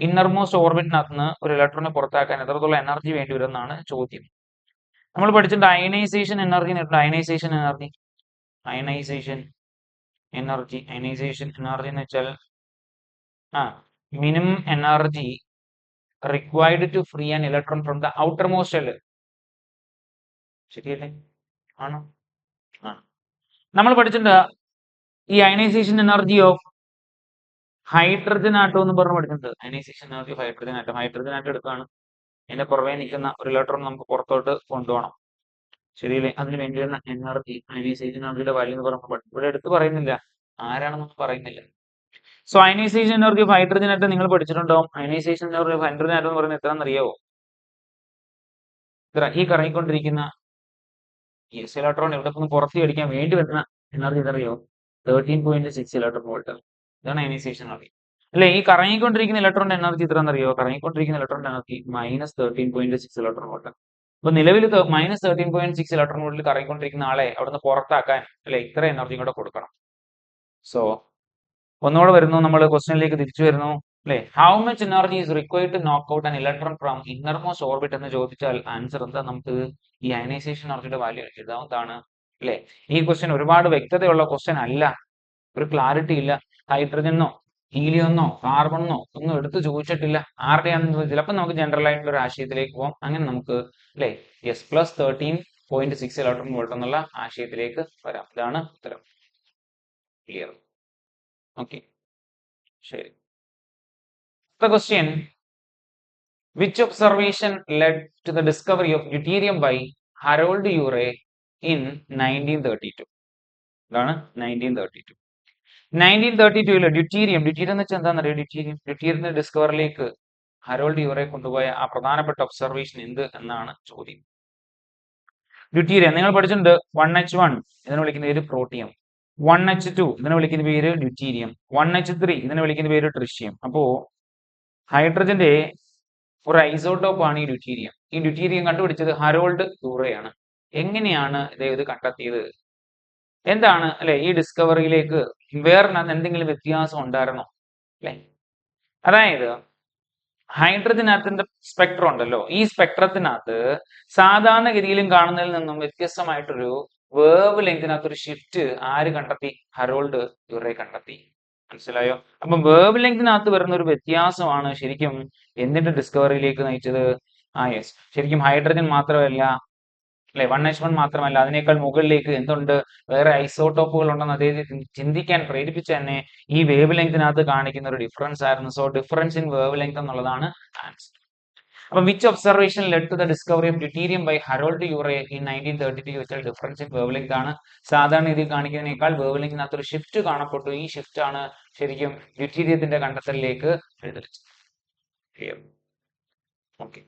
ഇന്നർ മോസ്റ്റ് ഓർബിറ്റിനകത്ത് നിന്ന് ഒരു ഇലക്ട്രോണിനെ പുറത്താക്കാൻ എത്രത്തോളം എനർജി വേണ്ടി വരും എന്നാണ് ചോദ്യം. നമ്മൾ പഠിച്ചിട്ടുണ്ട് ionization energy ionization energy ionization energy ionization energy എന്ന് വെച്ചാൽ ആ minimum energy required to free an electron from the outermost ശരിയല്ലേ? ആണ്? നമ്മൾ പഠിച്ചിട്ടുണ്ട് ഈ ionization energy of hydrogen atom എന്ന് പറഞ്ഞ് പഠിച്ചിട്ടുണ്ട്. Ionization energy of hydrogen atom hydrogen atom എടുക്കുകയാണ്. അതിന്റെ പുറമേ നിൽക്കുന്ന ഒരു ഇലക്ട്രോൺ നമുക്ക് പുറത്തോട്ട് കൊണ്ടുപോകണം. ശരിയല്ലേ അതിന് വേണ്ടി വരുന്ന എനർജി അയനൈസേഷൻ എനർജിയുടെ വാല്യൂ എന്ന് പറയുമ്പോൾ ഇവിടെ എടുത്ത് പറയുന്നില്ല. ആരാണെന്നൊന്നും പറയുന്നില്ല. So ionization energy of hydrogen atom നിങ്ങൾ പഠിച്ചിട്ടുണ്ടോ? Ionization energy of hydrogen atom എന്ന് പറയുന്നത് എത്രയാണെന്ന് അറിയാവോ? ഇത്ര ഈ കറങ്ങിക്കൊണ്ടിരിക്കുന്ന യെസ് ഇലക്ട്രോൺ ഇവിടെ നിന്ന് പുറത്ത് അടിക്കാൻ വേണ്ടി വരുന്ന എനർജി എന്തറിയോ thirteen point six electron volt ഇതാണ് അയനൈസേഷൻ എനർജി അല്ലെ ഈ കറങ്ങിക്കൊണ്ടിരിക്കുന്ന ഇലക്ട്രോണിന്റെ എനർജി എത്ര എന്നറിയോ കറങ്ങിക്കൊണ്ടിരിക്കുന്ന ഇലക്ട്രോണിന്റെ energy minus thirteen point six electron volt അപ്പൊ നിലവിൽ minus thirteen point six electron വോൾട്ടിൽ കറങ്ങിക്കൊണ്ടിരിക്കുന്ന ആളെ അവിടുന്ന് പുറത്താക്കാൻ അല്ലെ ഇത്ര എനർജി കൂടെ കൊടുക്കണം. സോ ഒന്നുകൂടെ വരുന്നു നമ്മൾ ക്വസ്റ്റ്യനിലേക്ക് തിരിച്ചു വരുന്നു. അല്ലെ how much energy is required to knock out an electron from innermost orbit എന്ന് ചോദിച്ചാൽ ആൻസർ എന്താ നമുക്ക് ഈ അയനൈസേഷൻ എനർജിയുടെ വാല്യൂ എഴുതാവുന്നതാണ് അല്ലെ? ഈ ക്വസ്റ്റ്യൻ ഒരുപാട് വ്യക്തതയുള്ള ക്വസ്റ്റ്യൻ അല്ല. ഒരു ക്ലാരിറ്റി ഇല്ല. ഹൈഡ്രജനോ ഹീലിയൊന്നോ കാർബണോ ഒന്നും എടുത്ത് ചോദിച്ചിട്ടില്ല. ആരുടെയാണെന്ന് ചിലപ്പോൾ നമുക്ക് ജനറൽ ആയിട്ടുള്ള ഒരു ആശയത്തിലേക്ക് പോകാം അങ്ങനെ നമുക്ക് അല്ലെ? S plus thirteen point six electron volt എന്നുള്ള ആശയത്തിലേക്ക് വരാം. ഇതാണ് ഉത്തരം. ക്ലിയർ ഓക്കെ ശരി. Question question. Which observation led to the discovery of deuterium by Harold Urey in 1932? ഇതാണ് nineteen thirty two nineteen thirty ടുവിൽ ഡ്യൂട്ടീരിയം ഡ്യൂട്ടീരിയം എന്ന് വെച്ചാൽ എന്താണെന്നറിയോ ഡ്യൂട്ടീരിയം ഡ്യൂട്ടീരിയത്തിന്റെ ഡിസ്കവറിലേക്ക് ഹരോൾഡ് യൂറെ കൊണ്ടുപോയ ആ പ്രധാനപ്പെട്ട ഒബ്സർവേഷൻ എന്ത് എന്നാണ് ചോദ്യം. ഡ്യൂട്ടീരിയം നിങ്ങൾ പഠിച്ചിട്ടുണ്ട് വൺ എച്ച് വൺ ഇതിനെ വിളിക്കുന്ന പേര് പ്രോട്ടിയം വൺ എച്ച് ടു ഇതിനെ വിളിക്കുന്ന പേര് ഡ്യൂട്ടീരിയം വൺ എച്ച് ത്രീ ഇതിനെ വിളിക്കുന്ന പേര് ട്രിഷ്യം അപ്പോ ഹൈഡ്രജന്റെ ഒരു ഐസോട്ടോപ്പ് ആണ് ഈ ഡ്യൂട്ടീരിയം ഈ ഡ്യൂട്ടീരിയം കണ്ടുപിടിച്ചത് ഹരോൾഡ് യൂറയാണ് എങ്ങനെയാണ് ഇത് ഇത് കണ്ടെത്തിയത്? എന്താണ് അല്ലെ ഈ ഡിസ്കവറിയിലേക്ക് വേറെ എന്തെങ്കിലും വ്യത്യാസം ഉണ്ടായിരുന്നോ? അല്ലെ? അതായത് ഹൈഡ്രജനകത്തിന്റെ സ്പെക്ട്രം ഉണ്ടല്ലോ. ഈ സ്പെക്ട്രത്തിനകത്ത് സാധാരണഗതിയിലും കാണുന്നതിൽ നിന്നും വ്യത്യസ്തമായിട്ടൊരു വേവ് ലെങ്തിനകത്ത് ഒരു ഷിഫ്റ്റ് ആര് കണ്ടെത്തി? ഹരോൾഡ് യുറെ കണ്ടെത്തി. മനസ്സിലായോ? അപ്പം വേവ് ലെങ്തിനകത്ത് വരുന്ന ഒരു വ്യത്യാസമാണ് ശരിക്കും എന്തിന്റെ ഡിസ്കവറിയിലേക്ക് നയിച്ചത്? ആ യെസ് ശരിക്കും ഹൈഡ്രജൻ മാത്രമല്ല അല്ലെ? വൺ എച്ച് വൺ മാത്രമല്ല അതിനേക്കാൾ മുകളിലേക്ക് എന്തുണ്ട്? വേറെ ഐസോടോപ്പുകൾ ഉണ്ടെന്ന് അദ്ദേഹത്തെ ചിന്തിക്കാൻ പ്രേരിപ്പിച്ച തന്നെ ഈ വേവ് ലെങ്തിനകത്ത് കാണിക്കുന്ന ഒരു ഡിഫറൻസ് ആയിരുന്നു. So difference in wavelength എന്നുള്ളതാണ് ആൻസർ അപ്പൊ which observation led to the discovery of deuterium by Harold Urey in nineteen thirty two വെച്ചാൽ ഡിഫറൻസ് ഇൻ വേവ് ആണ്. സാധാരണ ഇതിൽ കാണിക്കുന്നതിനേക്കാൾ വേവ്ലിംഗിനകത്ത് ഒരു ഷിഫ്റ്റ് കാണപ്പെട്ടു. ഈ ഷിഫ്റ്റ് ആണ് ശരിക്കും ഡ്യൂട്ടീരിയത്തിന്റെ കണ്ടെത്തലിലേക്ക് ഓക്കെ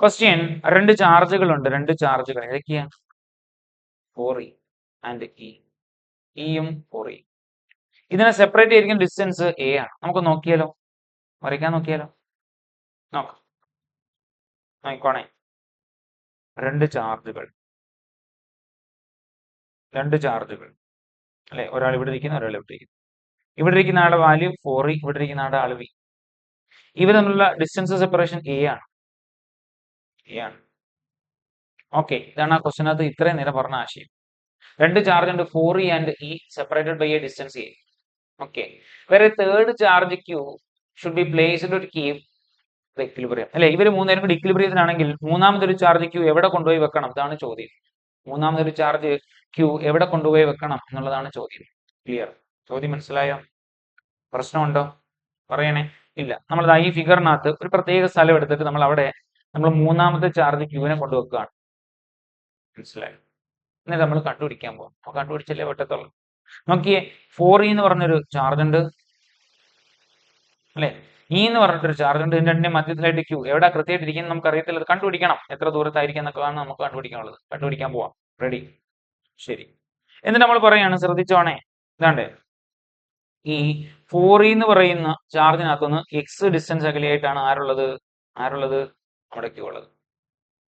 ക്വസ്റ്റ്യൻ രണ്ട് ചാർജുകൾ ഉണ്ട് രണ്ട് ചാർജുകൾ ഏതൊക്കെയാണ് ഫോർ ഇ ആൻഡ് ഇ ഇയും ഫോർ ഇ ഇതിനെ സെപ്പറേറ്റ് ആയിരിക്കും ഡിസ്റ്റൻസ് എ ആണ്. നമുക്ക് നോക്കിയാലോ? വരയ്ക്കാൻ നോക്കിയാലോ? നോക്കാം. നോക്കോണേ രണ്ട് ചാർജുകൾ. രണ്ട് ചാർജുകൾ. അല്ലെ? ഒരാൾ ഇവിടെ ഇരിക്കുന്നു ഒരാൾ ഇവിടെ ഇരിക്കുന്നു. ഇവിടെ ഇരിക്കുന്ന ആളുടെ വാല്യൂ ഫോർ ഇവിടെ ഇരിക്കുന്ന ആളുടെ ആൾ വി ഇവർ തമ്മിലുള്ള ഡിസ്റ്റൻസ് സെപ്പറേഷൻ എ ആണ്. എ ആണ്. ഓക്കെ ഇതാണ് ആ ക്വസ്റ്റിനകത്ത് ഇത്രയും നേരം പറഞ്ഞ ആശയം. രണ്ട് ചാർജ് ഉണ്ട് four e and e separated by a distance a okay വേറെ third charge q should be placed ഒരു കീപ് ഇക്വിലിബ്രിയം അല്ലെ ഇവർ മൂന്നുപേരും കൂടി ഇക്വിലിബ്രിയത്തിലാണെങ്കിൽ മൂന്നാമതൊരു ചാർജ് ക്യൂ എവിടെ കൊണ്ടുപോയി വെക്കണം ഇതാണ് ചോദ്യം. മൂന്നാമതൊരു ചാർജ് ക്യൂ എവിടെ കൊണ്ടുപോയി വെക്കണം എന്നുള്ളതാണ് ചോദ്യം. ക്ലിയർ ചോദ്യം മനസ്സിലായോ? പ്രശ്നമുണ്ടോ? പറയണേ. ഇല്ല. നമ്മൾ ഈ ഫിഗറിനകത്ത് ഒരു പ്രത്യേക സ്ഥലം എടുത്തിട്ട് നമ്മൾ അവിടെ നമ്മൾ മൂന്നാമത്തെ ചാർജ് ക്യൂവിനെ കൊണ്ടുവെക്കുകയാണ് മനസ്സിലായോ? എന്നിട്ട് നമ്മൾ കണ്ടുപിടിക്കാൻ പോകും അപ്പൊ കണ്ടുപിടിച്ചല്ലേ പറ്റത്തുള്ളൂ? നോക്കിയേ ഫോർ ഇ എന്ന് പറഞ്ഞൊരു ചാർജ് ഉണ്ട്. അല്ലെ? ഇ എന്ന് പറഞ്ഞിട്ടൊരു ചാർജ് ഉണ്ട്. ഇതിന്റെ രണ്ടിന്റെ മധ്യത്തിലായിട്ട് ക്യൂ എവിടെ കൃത്യമായിട്ട് ഇരിക്കുന്നത് നമുക്ക് അറിയത്തില്ല കണ്ടുപിടിക്കണം. എത്ര ദൂരത്തായിരിക്കും എന്നൊക്കെ ആണ് നമുക്ക് കണ്ടുപിടിക്കാനുള്ളത്. കണ്ടുപിടിക്കാൻ പോവാം. റെഡി ശരി. എന്നിട്ട് നമ്മൾ പറയാണ് ശ്രദ്ധിച്ചോണേ. ഇതാണ്ടേ. ഈ ഫോർ എന്ന് പറയുന്ന ചാർജിനകത്തുനിന്ന് എക്സ് ഡിസ്റ്റൻസ് അകലെയായിട്ടാണ് ആരുള്ളത്? ആരുള്ളത്? നമ്മുടെ ക്യൂ ഉള്ളത്.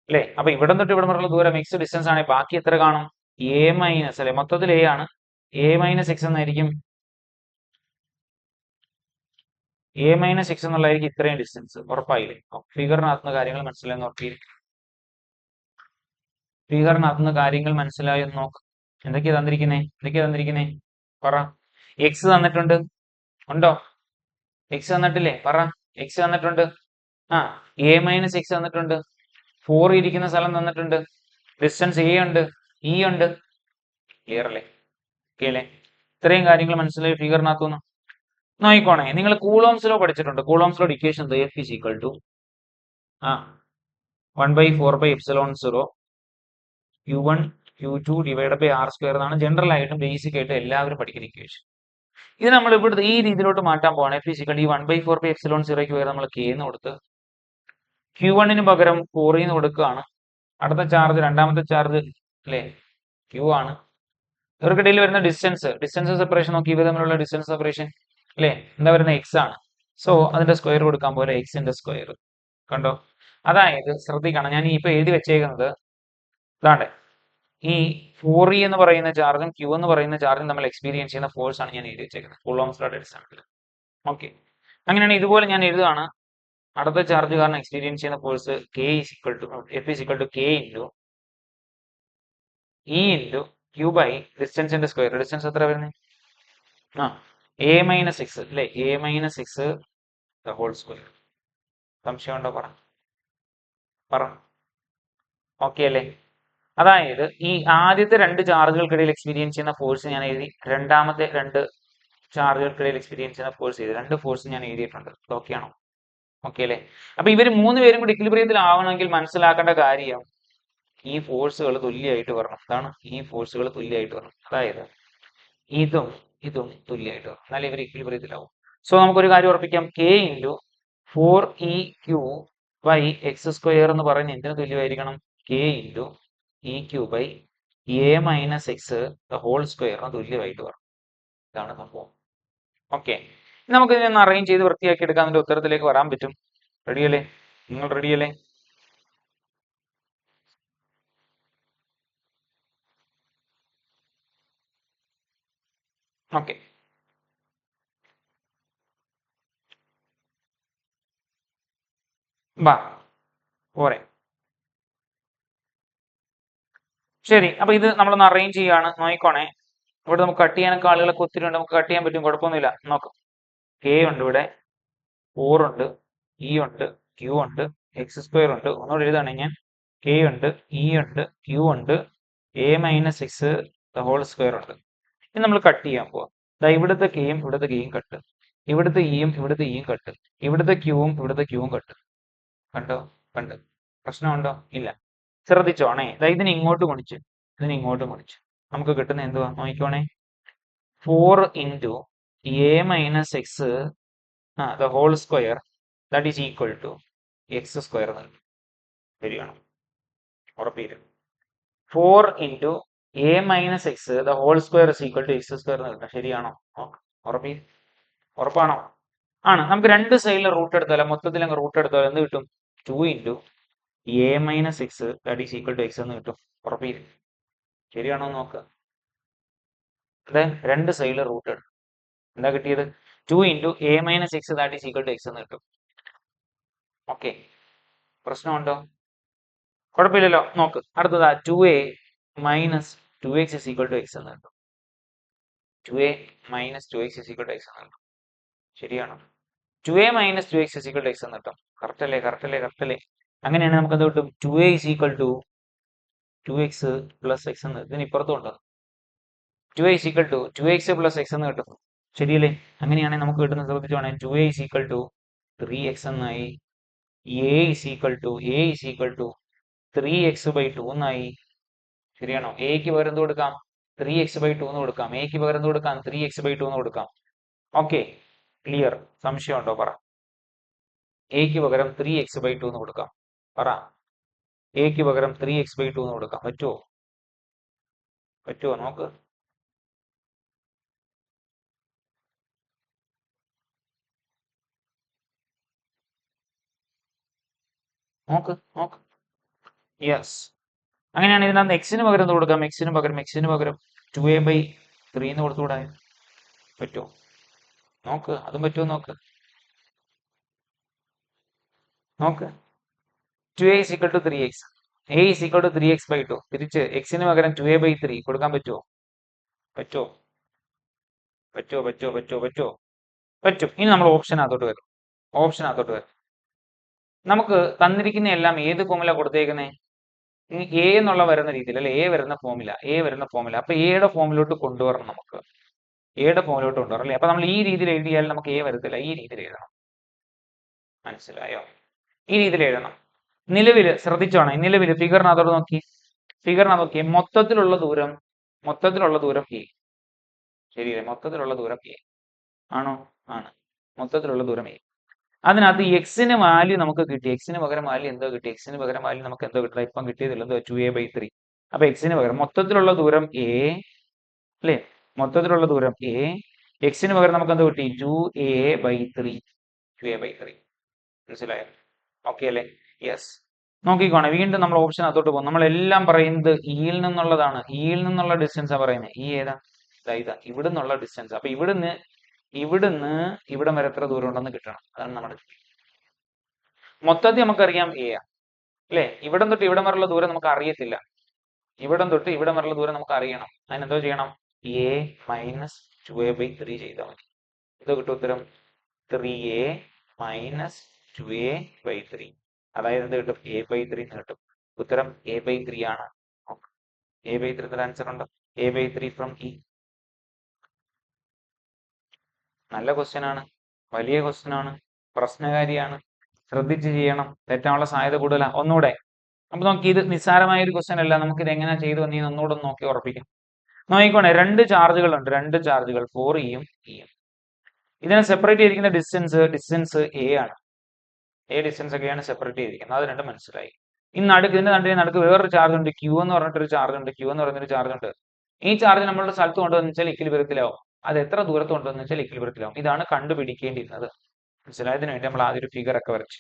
അല്ലേ? അപ്പൊ ഇവിടെ തൊട്ട് ഇവിടെ വരെയുള്ള ദൂരം എക്സ് ഡിസ്റ്റൻസ് ആണെങ്കിൽ ബാക്കി എത്ര കാണും? എ മൈനസ് അല്ലെ? മൊത്തത്തിൽ എ ആണ്. എ മൈനസ് എക്സ് എന്നായിരിക്കും എ മൈനസ് എക്സ് എന്നുള്ളതായിരിക്കും ഇത്രയും ഡിസ്റ്റൻസ് ഉറപ്പായില്ലേ? ഫിഗറിനകത്തുനിന്ന് കാര്യങ്ങൾ മനസ്സിലായെന്ന് ഉറപ്പിയിരിക്കും. ഫിഗറിനകത്തുനിന്ന് കാര്യങ്ങൾ മനസ്സിലായെന്ന് നോക്ക്. എന്തൊക്കെയാ തന്നിരിക്കുന്നേ? എന്തൊക്കെയാ തന്നിരിക്കുന്നേ? പറ. എക്സ് തന്നിട്ടുണ്ട്. ഉണ്ടോ? എക്സ് തന്നിട്ടില്ലേ? പറ. എക്സ് തന്നിട്ടുണ്ട്. ആ എ മൈനസ് എക്സ് തന്നിട്ടുണ്ട്. ഫോർ ഇരിക്കുന്ന സ്ഥലം തന്നിട്ടുണ്ട്. ഡിസ്റ്റൻസ് എ ഉണ്ട്. ഇ ഉണ്ട്. ക്ലിയർ അല്ലേ? ഓക്കെ അല്ലേ? ഇത്രയും കാര്യങ്ങൾ മനസ്സിലായി ഫിഗറിനകത്തുനിന്ന് നോക്കിക്കോണേ. നിങ്ങൾ കൂളോംസ് ലോ പഠിച്ചിട്ടുണ്ട്. Coulomb's law equation F is equal to ആ one by four by epsilon zero q one q two divide by r square എന്നാണ് ജനറൽ ആയിട്ടും ബേസിക് ആയിട്ടും എല്ലാവരും പഠിക്കുന്ന ഇക്വേഷൻ ഇത് നമ്മൾ ഇവിടുത്തെ ഈ രീതിയിലോട്ട് മാറ്റാൻ പോകണം എഫ് ഇസിക്കൽ ഈ one by four by epsilon സീറോയ്ക്ക് പകരം നമ്മൾ കെ എന്ന് കൊടുത്ത് ക്യൂ വണ്ണിന് പകരം ഫോറിന്ന് കൊടുക്കുകയാണ്. അടുത്ത ചാർജ് രണ്ടാമത്തെ ചാർജ് അല്ലേ ക്യൂ ആണ്. ഇവർക്കിടയിൽ വരുന്ന ഡിസ്റ്റൻസ് ഡിസ്റ്റൻസ് സെപ്പറേഷൻ നോക്കി ഇവർ തമ്മിലുള്ള ഡിസ്റ്റൻസ് സെപ്പറേഷൻ അല്ലേ എന്താ പറയുന്നത് എക്സ് ആണ്. സോ അതിന്റെ സ്ക്വയർ കൊടുക്കാൻ പോലെ എക്സിന്റെ സ്ക്വയർ കണ്ടോ? അതായത് ശ്രദ്ധിക്കണം. ഞാൻ ഇപ്പൊ എഴുതി വെച്ചേക്കുന്നത് ഇതാണ്ടേ. ഈ ഫോർ ഇ എന്ന് പറയുന്ന ചാർജും ക്യൂ എന്ന് പറയുന്ന ചാർജും നമ്മൾ എക്സ്പീരിയൻസ് ചെയ്യുന്ന ഫോഴ്സ് ആണ് ഞാൻ എഴുതി വെച്ചേക്കുന്നത്. കൂളോംസ്ലോട്ട് അടിസ്ഥാനത്തിൽ ഓക്കെ അങ്ങനെയാണ് ഇതുപോലെ ഞാൻ എഴുതുകയാണ് അടുത്ത ചാർജ് കാരണം എക്സ്പീരിയൻസ് ചെയ്യുന്ന force k is equal to F is equal to k into e into q by ഡിസ്റ്റൻസിന്റെ square distance എത്ര വരുന്നത് ആ. എ മൈനസ് എക്സ് അല്ലെ a minus x the whole square സംശയം ഉണ്ടോ? പറ. പറ. ഓക്കെ അല്ലേ? അതായത് ഈ ആദ്യത്തെ രണ്ട് ചാർജുകൾക്കിടയിൽ എക്സ്പീരിയൻസ് ചെയ്യുന്ന ഫോഴ്സ് ഞാൻ എഴുതി രണ്ടാമത്തെ രണ്ട് ചാർജുകൾക്കിടയിൽ എക്സ്പീരിയൻസ് ചെയ്യുന്ന ഫോഴ്സ് ചെയ്തു രണ്ട് ഫോഴ്സ് ഞാൻ എഴുതിയിട്ടുണ്ട്. ഓക്കെ ആണോ? ഓക്കെ അല്ലേ? അപ്പൊ ഇവർ മൂന്ന് പേരും കൂടി ഇക്ലിബ്രിയത്തിൽ ആവണമെങ്കിൽ മനസ്സിലാക്കേണ്ട കാര്യം ഈ ഫോഴ്സുകൾ തുല്യമായിട്ട് വരണം. അതാണ് ഈ ഫോഴ്സുകൾ തുല്യമായിട്ട് വരണം. അതായത് ഇതും ഇതും തുല്യമായിട്ട് വരും. എന്നാലേ ഇവർ ഇക്വിലിബ്രിയത്തിലാവും സോ നമുക്കൊരു കാര്യം ഉറപ്പിക്കാം. K into four e q by x square എന്ന് പറയുന്ന എന്തിനു തുല്യമായിരിക്കണം? K into e q by a minus x the whole സ്ക്വയറിന് തുല്യമായിട്ട് വരണം. ഇതാണ് സംഭവം. ഓക്കെ നമുക്ക് ഇതിനൊന്ന് അറേഞ്ച് ചെയ്ത് വൃത്തിയാക്കി എടുക്കാൻ ഉത്തരത്തിലേക്ക് വരാൻ പറ്റും. റെഡിയല്ലേ നിങ്ങൾ റെഡിയല്ലേ ഓക്കെ വാ പോരെ ശരി. അപ്പൊ ഇത് നമ്മളൊന്ന് അറേഞ്ച് ചെയ്യാണ്. നോക്കിക്കോണേ. ഇവിടെ നമുക്ക് കട്ട് ചെയ്യാനൊക്കെ ആളുകളൊക്കെ ഒത്തിരി ഉണ്ട് നമുക്ക് കട്ട് ചെയ്യാൻ പറ്റും. കുഴപ്പമൊന്നുമില്ല. നോക്കാം. കെ ഉണ്ട് ഇവിടെ. ഫോർ ഉണ്ട്. ഇ ഉണ്ട്. ക്യൂ ഉണ്ട്. എക്സ് സ്ക്വയർ ഉണ്ട്. ഒന്നുകൂടെ എഴുതാണ് ഞാൻ. കെ ഉണ്ട്. ഇ ഉണ്ട്. ക്യൂ ഉണ്ട്. A minus x whole square ഉണ്ട്. ഇത് നമ്മൾ കട്ട് ചെയ്യാൻ പോവാം. ദാ ഇവിടുത്തെ കെയും ഇവിടുത്തെ കെയും കട്ട് ഇവിടുത്തെ ഇയും ഇവിടുത്തെ ഇയും കട്ട് ഇവിടുത്തെ ക്യൂവും ഇവിടുത്തെ ക്യൂവും കട്ട് കണ്ടോ? കണ്ട്? പ്രശ്നമുണ്ടോ? ഇല്ല. ശ്രദ്ധിച്ചോണേ ദാ ഇതിനെ ഇങ്ങോട്ട് ഗുണിച്ച്. ഇതിനെ ഇങ്ങോട്ട് ഗുണിച്ച്. നമുക്ക് കിട്ടുന്ന എന്തുവാ? നോക്കിക്കോണേ. Four into a minus x ആ the whole square that is equal to x square നൽകി ശരിയാണോ? ഉറപ്പിരും four into a minus x the whole square is equal to x square എന്ന് കിട്ടും. ശരിയാണോ? ഉറപ്പി? ഉറപ്പാണോ? ആണ്. നമുക്ക് രണ്ട് സൈഡിൽ റൂട്ട് എടുത്താലോ മൊത്തത്തിൽ അങ്ങ് റൂട്ട് എടുത്താലോ എന്ത് കിട്ടും? Two into a minus x that is equal to x എന്ന് കിട്ടും. ഉറപ്പി? ശരിയാണോ നോക്കുക അതെ രണ്ട് സൈഡിൽ റൂട്ട് എടുക്കും. എന്താ കിട്ടിയത്? Two into a minus x that is equal to x എന്ന് കിട്ടും. ഓക്കെ പ്രശ്നമുണ്ടോ? കുഴപ്പമില്ലല്ലോ. നോക്ക്. അടുത്തതാ two a minus two x is equal to x എന്ന് കിട്ടും two a minus two x is equal to x എന്ന് കിട്ടും ശരിയാണോ? Two a minus two x is equal to x എന്ന് കിട്ടും കറക്റ്റ് അല്ലേ? കറക്റ്റ് അല്ലേ? കറക്റ്റ് അല്ലേ? അങ്ങനെയാണ് നമുക്ക് എന്ത് കിട്ടും? Two a is equal to two x plus x എന്ന് ഇതിന് ഇപ്പുറത്തും ഉണ്ട്? Two a is equal to two x plus x എന്ന് കിട്ടും. ശരിയല്ലേ? അങ്ങനെയാണെങ്കിൽ നമുക്ക് കിട്ടുന്ന ശ്രദ്ധിച്ചോണേ. Two a is equal to three x എന്നായി. A is equal to a is equal to three x by two എന്നായി. ശരിയാണോ? എക്ക് പകരം എന്ത് കൊടുക്കാം ത്രീ എക്സ് ബൈ ടു എന്ന് കൊടുക്കാം. എക്ക് പകരം എന്ത് കൊടുക്കാം? ത്രീ എക്സ് ബൈ ടു എന്ന് കൊടുക്കാം. ഓക്കെ ക്ലിയർ സംശയം ഉണ്ടോ? പറ. എക്ക് പകരം ത്രീ എക്സ് ബൈ ടു എന്ന് കൊടുക്കാം. പറ. എക്ക് പകരം ത്രീ എക്സ് ബൈ ടു എന്ന് കൊടുക്കാം. പറ്റുമോ പറ്റുമോ നോക്ക്. നോക്ക് നോക്ക്. യെസ് അങ്ങനെയാണ് ഇതിനകത്ത് എക്സിന് പകരം എന്ത് കൊടുക്കാം? എക്സിന് പകരം എക്സിന് പകരം ടു എ ബൈ ത്രീ എന്ന് കൊടുത്തുകൂടാ? പറ്റുമോ നോക്ക് അതും പറ്റുമോ നോക്ക്? നോക്ക്. Two a is equal to three x a is equal to three x by two തിരിച്ച് എക്സിന് പകരം ടു എ ബൈ ത്രീ കൊടുക്കാൻ പറ്റുമോ പറ്റുമോ പറ്റുമോ പറ്റുമോ പറ്റുമോ പറ്റുമോ പറ്റും. ഇനി നമ്മൾ ഓപ്ഷനകത്തോട്ട് വരും. അതോട്ട് വരും. നമുക്ക് തന്നിരിക്കുന്ന എല്ലാം ഏത് ഫോമില കൊടുത്തേക്കുന്നേ എ എന്നുള്ള വരുന്ന രീതിയിൽ അല്ലെ? എ വരുന്ന ഫോമില എ വരുന്ന ഫോമില അപ്പൊ എയുടെ ഫോമിലോട്ട് കൊണ്ടുവരണം നമുക്ക്. എയുടെ ഫോമിലോട്ട് കൊണ്ടുവരണം അല്ലേ? അപ്പൊ നമ്മൾ ഈ രീതിയിൽ എഴുതിയാൽ നമുക്ക് എ വരത്തില്ല. ഈ രീതിയിൽ എഴുതണം. മനസ്സിലായോ? ഈ രീതിയിൽ എഴുതണം. നിലവിൽ ശ്രദ്ധിച്ചോണേ. നിലവിൽ ഫിഗറിനകത്തോട് നോക്കി. ഫിഗറിനകത്ത് നോക്കി. മൊത്തത്തിലുള്ള ദൂരം മൊത്തത്തിലുള്ള ദൂരം എ ശരിയല്ലേ? മൊത്തത്തിലുള്ള ദൂരം എ ആണോ? ആണ്. മൊത്തത്തിലുള്ള ദൂരം എ അതിനകത്ത് എക്സിന് വാല്യൂ നമുക്ക് കിട്ടി. എക്സിന് പകരം വാല്യൂ എന്തോ കിട്ടി. എക്സിന് പകരം വാല്യൂ നമുക്ക് എന്തോ കിട്ടില്ല. ഇപ്പം കിട്ടിയതില്ല. എന്തോ ടു എ ബൈ ത്രീ അപ്പൊ എക്സിന് പകരം മൊത്തത്തിലുള്ള ദൂരം എ അല്ലേ? മൊത്തത്തിലുള്ള ദൂരം എ എക്സിന് പകരം നമുക്ക് എന്തോ കിട്ടി? Two a by three two a by three മനസ്സിലായോ? ഓക്കെ അല്ലേ? യെസ് നോക്കിക്കോണേ. വീണ്ടും നമ്മൾ ഓപ്ഷൻ അകത്തോട്ട് പോകും. നമ്മളെല്ലാം പറയുന്നത് ഇയിൽ നിന്നുള്ളതാണ്. ഇയിൽ നിന്നുള്ള ഡിസ്റ്റൻസാണ് പറയുന്നത് ഈ ഏതാ? ഇതാ ഇതാ. ഇവിടെ നിന്നുള്ള ഡിസ്റ്റൻസ് അപ്പൊ ഇവിടുന്ന് ഇവിടുന്ന് ഇവിടം വരെ എത്ര ദൂരം ഉണ്ടെന്ന് കിട്ടണം. അതാണ് നമ്മുടെ. മൊത്തത്തിൽ നമുക്കറിയാം എ അല്ലെ? ഇവിടം തൊട്ട് ഇവിടം വരെയുള്ള ദൂരം നമുക്ക് അറിയത്തില്ല. ഇവിടം തൊട്ട് ഇവിടം വരെയുള്ള ദൂരം നമുക്ക് അറിയണം. അതിനെന്തോ ചെയ്യണം? A minus two A by three ചെയ്താൽ മതി. ഇത് കിട്ടും ഉത്തരം? Three A minus two A by three അതായത് എന്ത് കിട്ടും? എ ബൈ ത്രീ എന്ന് കിട്ടും. ഉത്തരം എ ബൈ ത്രീ ആണ്. എ ബൈ ത്രീ ആൻസർ ഉണ്ട്? A by three from E നല്ല ക്വസ്റ്റ്യൻ ആണ്. വലിയ ക്വസ്റ്റ്യൻ ആണ്. പ്രശ്നകാരിയാണ്. ശ്രദ്ധിച്ച് ചെയ്യണം. തെറ്റാനുള്ള സാധ്യത കൂടുതലാണ് ഒന്നുകൂടെ അപ്പൊ നോക്കി ഇത് നിസ്സാരമായ ഒരു ക്വസ്റ്റ്യൻ അല്ല. നമുക്ക് ഇത് എങ്ങനെ ചെയ്തു വന്നീന്ന് ഒന്നുകൂടെ ഒന്ന് നോക്കി ഉറപ്പിക്കാം. നോക്കിക്കോണേ രണ്ട് ചാർജുകൾ ഉണ്ട് രണ്ട് ചാർജുകൾ ഫോർ ഇയും ഇയും ഇതിനെ സെപ്പറേറ്റ് ചെയ്തിരിക്കുന്ന ഡിസ്റ്റൻസ് ഡിസ്റ്റൻസ് എ ആണ്. എ ഡിസ്റ്റൻസ് ഒക്കെയാണ് സെപ്പറേറ്റ് ചെയ്തിരിക്കുന്നത്. അത് രണ്ട് മനസ്സിലായി. ഈ നടുക്ക് ഇതിന്റെ നടുക്ക് നടുക്ക് വേറൊരു ചാർജ് ഉണ്ട്. ക്യൂ എന്ന് പറഞ്ഞിട്ടൊരു ചാർജ് ഉണ്ട്. ക്യൂ എന്ന് പറഞ്ഞൊരു ചാർജ് ഉണ്ട്. ഈ ചാർജ് നമ്മളുടെ സ്ഥലത്ത് കൊണ്ടുവന്ന് വെച്ചാൽ ഇക്വിലിബ്രിയത്തിലാവും അത് എത്ര ദൂരത്തുണ്ടെന്ന് വെച്ചാൽ ഇക്വിലിബ്രിയത്തിലാവും ഇതാണ് കണ്ടുപിടിക്കേണ്ടിയിരുന്നത്. മനസ്സിലായതിനു വേണ്ടി നമ്മൾ ആദ്യം ഒരു ഫിഗർ ഒക്കെ വരച്ചു.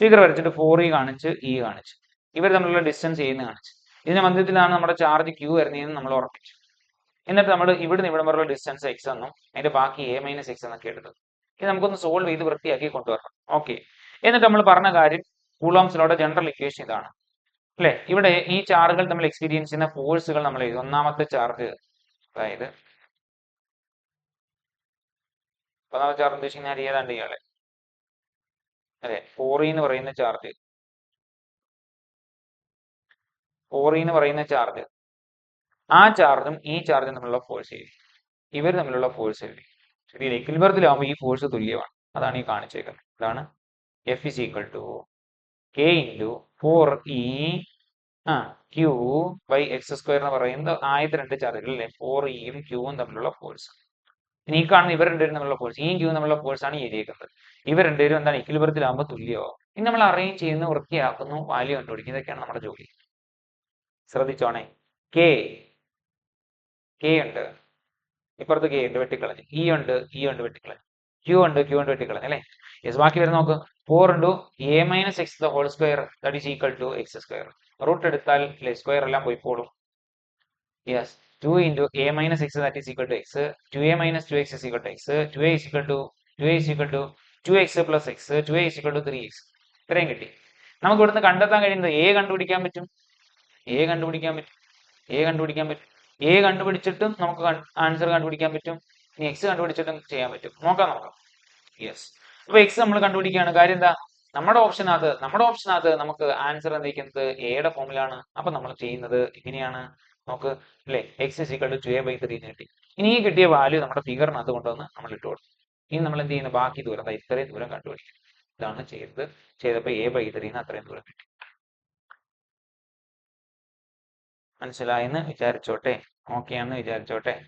ഫിഗർ വരച്ചിട്ട് ഫോർ ഇ കാണിച്ച് ഇ കാണിച്ച്. ഇവർ തമ്മിലുള്ള ഡിസ്റ്റൻസ് ചെയ്യുന്ന കാണിച്ച്. ഇതിന്റെ മധ്യത്തിലാണ് നമ്മുടെ ചാർജ് ക്യൂ വരുന്നതെന്ന് നമ്മൾ ഉറപ്പിച്ചു. എന്നിട്ട് നമ്മൾ ഇവിടുന്ന് ഇവിടെ വരെയുള്ള ഡിസ്റ്റൻസ് എക്സ് എന്നും അതിന്റെ ബാക്കി എ മൈനസ് എക്സ് എന്നൊക്കെ എടുത്തത് ഇത് നമുക്കൊന്ന് സോൾവ് ചെയ്ത് വൃത്തിയാക്കി കൊണ്ടുവരണം. ഓക്കെ എന്നിട്ട് നമ്മൾ പറഞ്ഞ കാര്യം കൂളോംസിലോടെ ജനറൽ ഇക്വേഷൻ ഇതാണ്. അല്ലെ? ഇവിടെ ഈ ചാർജുകൾ തമ്മിൽ എക്സ്പീരിയൻസ് ചെയ്യുന്ന ഫോഴ്സുകൾ നമ്മൾ ഒന്നാമത്തെ ചാർജ് അതായത് ഒന്നാമത്തെ ചാർജ് ഉദ്ദേശിക്കുന്ന ഏതാണ്ട് ഇയാളെ അതെ ഫോറി എന്ന് പറയുന്ന ചാർജ് ഫോറി എന്ന് പറയുന്ന ചാർജ് ആ ചാർജും ഈ ചാർജും തമ്മിലുള്ള ഫോഴ്സ് ഏരി ഇവർ തമ്മിലുള്ള ഫോഴ്സ് ഏരി ശരി കിൽബർത്തിലാവുമ്പോൾ ഈ ഫോഴ്സ് തുല്യമാണ്. അതാണ് ഈ കാണിച്ചേക്കുന്നത്. അതാണ് F is equal to K into four E ആ ക്യൂ ബൈ എക്സ് സ്ക്വയർ എന്ന് പറയുന്നത് ആദ്യത്തെ രണ്ട് ചാർജുകൾ അല്ലെ? ഫോർ ഇയും ക്യൂവും തമ്മിലുള്ള ഫോഴ്സ് ഇനി ഈ കാണുന്ന ഇവർ രണ്ടുപേരും തമ്മിലുള്ള ഫോഴ്സ് ഈ ക്യൂ തമ്മിലുള്ള ഫോഴ്സ് ആണ് ഈ എഴുതിയേക്കുന്നത്. ഇവർ രണ്ടുപേരും എന്താണ് ഇക്വിലിബർത്തിലാവുമ്പോൾ തുല്യമാവും ഇനി നമ്മൾ അറേഞ്ച് ചെയ്യുന്നു വൃത്തിയാക്കുന്നു വാല്യൂ കണ്ടുപിടിക്കും ഇതൊക്കെയാണ് നമ്മുടെ ജോലി. ശ്രദ്ധിച്ചോണേ. കെ കെ ഉണ്ട്. ഇപ്പുറത്ത് കെ ഉണ്ട് വെട്ടിക്കളഞ്ഞ്. ഇ ഉണ്ട് ഇ ഉണ്ട് വെട്ടിക്കളഞ്ഞ്. ക്യൂ ഉണ്ട് ക്യൂ ഉണ്ട് വെട്ടിക്കളഞ്ഞ് അല്ലേ? യെസ് ബാക്കി വരുന്ന നോക്ക്. Four into A minus X the whole square that is equal to X square root എടുത്താൽ സ്ക്വയർ എല്ലാം പോയിപ്പോളും yes two into A minus X that is equal to X two A minus two X is equal to X two A is equal to two A is equal to two X plus X two A is to three X ഇത്രയും കിട്ടി. നമുക്ക് ഇവിടുന്ന് കണ്ടെത്താൻ കഴിയുന്നത് A കണ്ടുപിടിക്കാൻ പറ്റും. A കണ്ടുപിടിക്കാൻ പറ്റും. എ കണ്ടുപിടിക്കാൻ പറ്റും. എ കണ്ടുപിടിച്ചിട്ടും നമുക്ക് ആൻസർ കണ്ടുപിടിക്കാൻ പറ്റും. ഇനി എക്സ് കണ്ടുപിടിച്ചിട്ടും ചെയ്യാൻ പറ്റും. നോക്കാം നോക്കാം യെസ് അപ്പൊ എക്സ് നമ്മൾ കണ്ടുപിടിക്കുകയാണ്. കാര്യം എന്താ? നമ്മുടെ ഓപ്ഷനകത്ത് നമ്മുടെ ഓപ്ഷനകത്ത് നമുക്ക് ആൻസർ എന്തിരിക്കുന്നത് എയുടെ ഫോമിലാണ് അപ്പൊ നമ്മൾ ചെയ്യുന്നത് എങ്ങനെയാണ് നമുക്ക് അല്ലെ X is equal to A by three കിട്ടി. ഇനി ഈ കിട്ടിയ വാല്യൂ നമ്മുടെ ഫിഗറിനകത്ത് കൊണ്ടുവന്ന് നമ്മൾ ഇട്ട് കൊടുക്കും. ഇനി നമ്മൾ എന്ത് ചെയ്യുന്നത് ബാക്കി ദൂരം ഇത്രയും ദൂരം കണ്ടുപിടിക്കും ഇതാണ് ചെയ്തത്. ചെയ്തപ്പോൾ എ ബൈ ത്രീന്ന് അത്രയും ദൂരം കിട്ടി. മനസ്സിലായെന്ന് വിചാരിച്ചോട്ടെ? ഓക്കെ ആണെന്ന് വിചാരിച്ചോട്ടെ?